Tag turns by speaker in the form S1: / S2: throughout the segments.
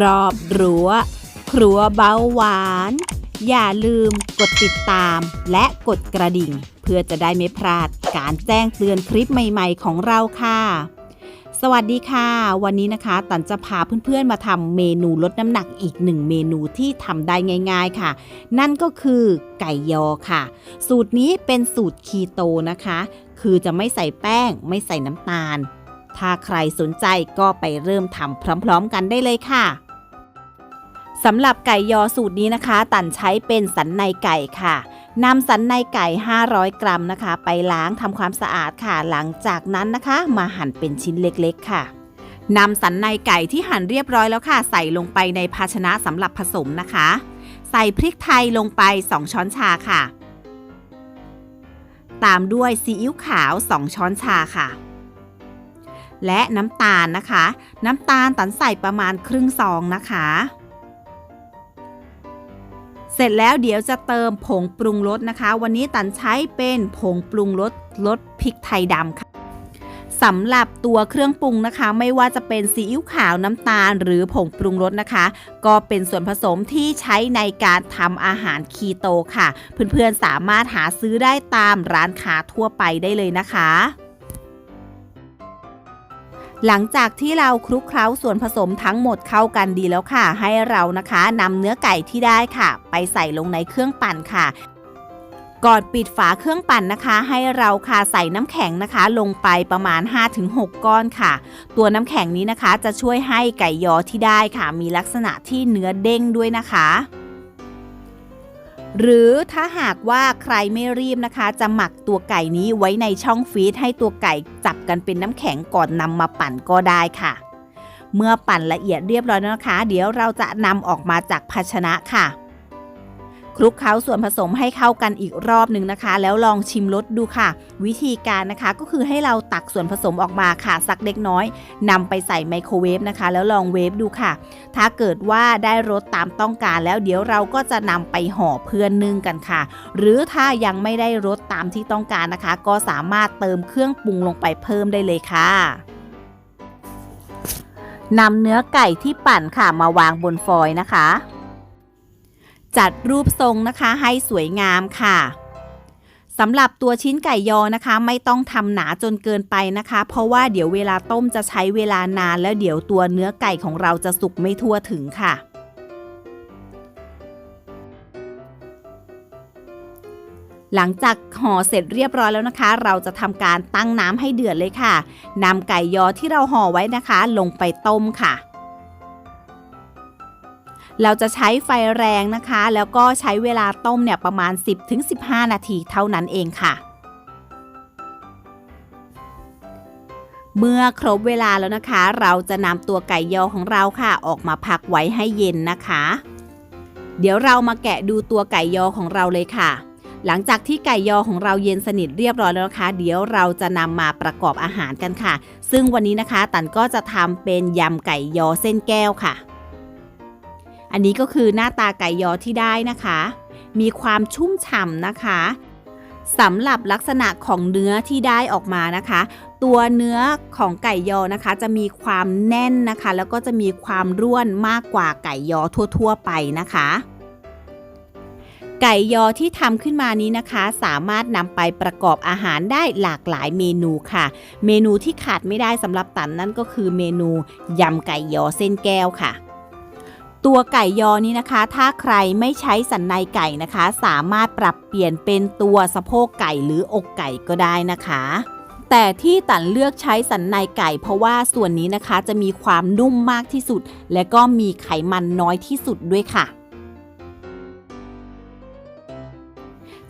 S1: รอบรั้ว ครัวเบาหวาน อย่าลืมกดติดตามและกดกระดิ่ง เพื่อจะได้ไม่พลาดการแจ้งเตือนคลิปใหม่ๆของเราค่ะ สวัสดีค่ะ วันนี้นะคะ ตันจะพาเพื่อนๆมาทำเมนูลดน้ำหนักอีกหนึ่งเมนูที่ทำได้ง่าย ๆค่ะ นั่นก็คือไก่ยอค่ะ สูตรนี้เป็นสูตรคีโตนะคะ คือจะไม่ใส่แป้ง ไม่ใส่น้ำตาลถ้าใครสนใจก็ไปเริ่มทำพร้อม ๆ กันได้เลยค่ะ สำหรับไก่ยอสูตรนี้นะคะ ตันใช้เป็นสันในไก่ค่ะนำสันในไก่ 500 กรัมนะคะ ไปล้างทำความสะอาดค่ะ หลังจากนั้นนะคะ มาหั่นเป็นชิ้นเล็กๆค่ะนำสันในไก่ที่หั่นเรียบร้อยแล้วค่ะ ใส่ลงไปในภาชนะสำหรับผสมนะคะ ใส่พริกไทยลงไป 2 ช้อนชาค่ะ ตามด้วยซีอิ๊วขาว 2 ช้อนชาค่ะ และน้ำตาลนะคะ น้ำตาลตันใส่ประมาณครึ่งซองนะคะ เสร็จแล้วเดี๋ยวจะเติมผงปรุงรสนะคะ วันนี้ตันใช้เป็นผงปรุงรสรสพริกไทยดำค่ะสำหรับตัวเครื่องปรุงนะคะ ไม่ว่าจะเป็นซีอิ๊วขาวน้ำตาล หรือผงปรุงรสนะคะ ก็เป็นส่วนผสมที่ใช้ในการทำอาหารคีโตค่ะ เพื่อนๆสามารถหาซื้อได้ตามร้านค้าทั่วไปได้เลยนะคะ หลังจากที่เราคลุกเคล้าส่วนผสมทั้งหมดเข้ากันดีแล้วค่ะ ให้เรานะคะนำเนื้อไก่ที่ได้ค่ะ ไปใส่ลงในเครื่องปั่นค่ะก่อนปิดฝาเครื่องปั่นนะคะ ให้เราค่ะใส่น้ำแข็งนะคะ ลงไปประมาณ 5-6 ก้อนค่ะ ตัวน้ำแข็งนี้นะคะจะช่วยให้ไก่ยอที่ได้ค่ะ มีลักษณะที่เนื้อเด้งด้วยนะคะ หรือถ้าหากว่าใครไม่รีบนะคะ จะหมักตัวไก่นี้ไว้ในช่องฟีดให้ตัวไก่จับกันเป็นน้ำแข็งก่อนนำมาปั่นก็ได้ค่ะ เมื่อปั่นละเอียดเรียบร้อยแล้วนะคะ เดี๋ยวเราจะนำออกมาจากภาชนะค่ะ คลุกเคล้าส่วนผสมให้เข้ากันอีกรอบหนึ่งนะคะ แล้วลองชิมรสดูค่ะ วิธีการนะคะก็คือให้เราตักส่วนผสมออกมาค่ะสักเล็กน้อยนำไปใส่ไมโครเวฟนะคะ แล้วลองเวฟดูค่ะ ถ้าเกิดว่าได้รสตามต้องการแล้วเดี๋ยวเราก็จะนำไปห่อเพื่อนนึ่งกันค่ะ หรือถ้ายังไม่ได้รสตามที่ต้องการนะคะ ก็สามารถเติมเครื่องปรุงลงไปเพิ่มได้เลยค่ะนำเนื้อไก่ที่ปั่นค่ะมาวางบนฟอยล์นะคะ จัดรูปทรงนะคะให้สวยงามค่ะสำหรับตัวชิ้นไก่ยอนะคะ ไม่ต้องทำหนาจนเกินไปนะคะ เพราะว่าเดี๋ยวเวลาต้มจะใช้เวลานาน แล้วเดี๋ยวตัวเนื้อไก่ของเราจะสุกไม่ทั่วถึงค่ะหลังจากห่อเสร็จเรียบร้อยแล้วนะคะ เราจะทำการตั้งน้ำให้เดือดเลยค่ะนำไก่ยอที่เราห่อไว้นะคะ ลงไปต้มค่ะ เราจะใช้ไฟแรงนะคะ แล้วก็ใช้เวลาต้มเนี่ยประมาณ 10-15 นาทีเท่านั้นเองค่ะ เมื่อครบเวลาแล้วนะคะ เราจะนำตัวไก่ยอของเราค่ะ ออกมาพักไว้ให้เย็นนะคะ เดี๋ยวเรามาแกะดูตัวไก่ยอของเราเลยค่ะหลังจากที่ไก่ยอของเราเย็นสนิทเรียบร้อยแล้วนะคะ เดี๋ยวเราจะนำมาประกอบอาหารกันค่ะ ซึ่งวันนี้นะคะตันก็จะทำเป็นยำไก่ยอเส้นแก้วค่ะ อันนี้ก็คือหน้าตาไก่ยอที่ได้นะคะ มีความชุ่มฉ่ำนะคะสำหรับลักษณะของเนื้อที่ได้ออกมานะคะ ตัวเนื้อของไก่ยอนะคะ จะมีความแน่นนะคะ แล้วก็จะมีความร่วนมากกว่าไก่ยอทั่ว ๆ ไปนะคะ ไก่ยอที่ทำขึ้นมานี้นะคะ สามารถนำไปประกอบอาหารได้หลากหลายเมนูค่ะ เมนูที่ขาดไม่ได้สำหรับตันนั่นก็คือเมนูยำไก่ยอเส้นแก้วค่ะ ตัวไก่ยอนี้นะคะ ถ้าใครไม่ใช้สันในไก่นะคะ สามารถปรับเปลี่ยนเป็นตัวสะโพกไก่หรืออกไก่ก็ได้นะคะ แต่ที่ตันเลือกใช้สันในไก่ เพราะว่าส่วนนี้นะคะจะมีความนุ่มมากที่สุด และก็มีไขมันน้อยที่สุดด้วยค่ะ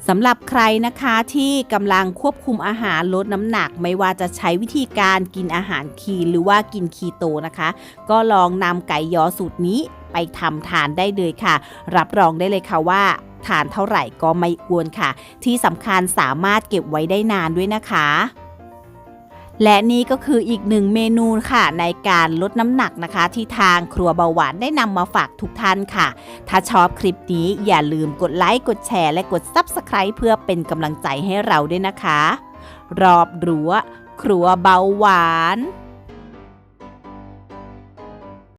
S1: สำหรับใครนะคะที่กำลังควบคุมอาหารลดน้ำหนักไม่ว่าจะใช้วิธีการกินอาหารคีนหรือว่ากินคีโตนะคะ ก็ลองนำไก่ยอสูตรนี้ ไปทำทานได้เลยค่ะ รับรองได้เลยค่ะว่าทานเท่าไหร่ก็ไม่อ้วนค่ะ ที่สำคัญสามารถเก็บไว้ได้นานด้วยนะคะและนี่ก็คืออีกหนึ่งเมนูค่ะในการลดน้ำหนักนะคะ ที่ทางครัวเบาหวานได้นำมาฝากทุกท่านค่ะ ถ้าชอบคลิปนี้อย่าลืมกดไลค์กดแชร์และกด Subscribe เพื่อเป็นกำลังใจให้เราด้วยนะคะ รอบรั้วครัวเบาหวาน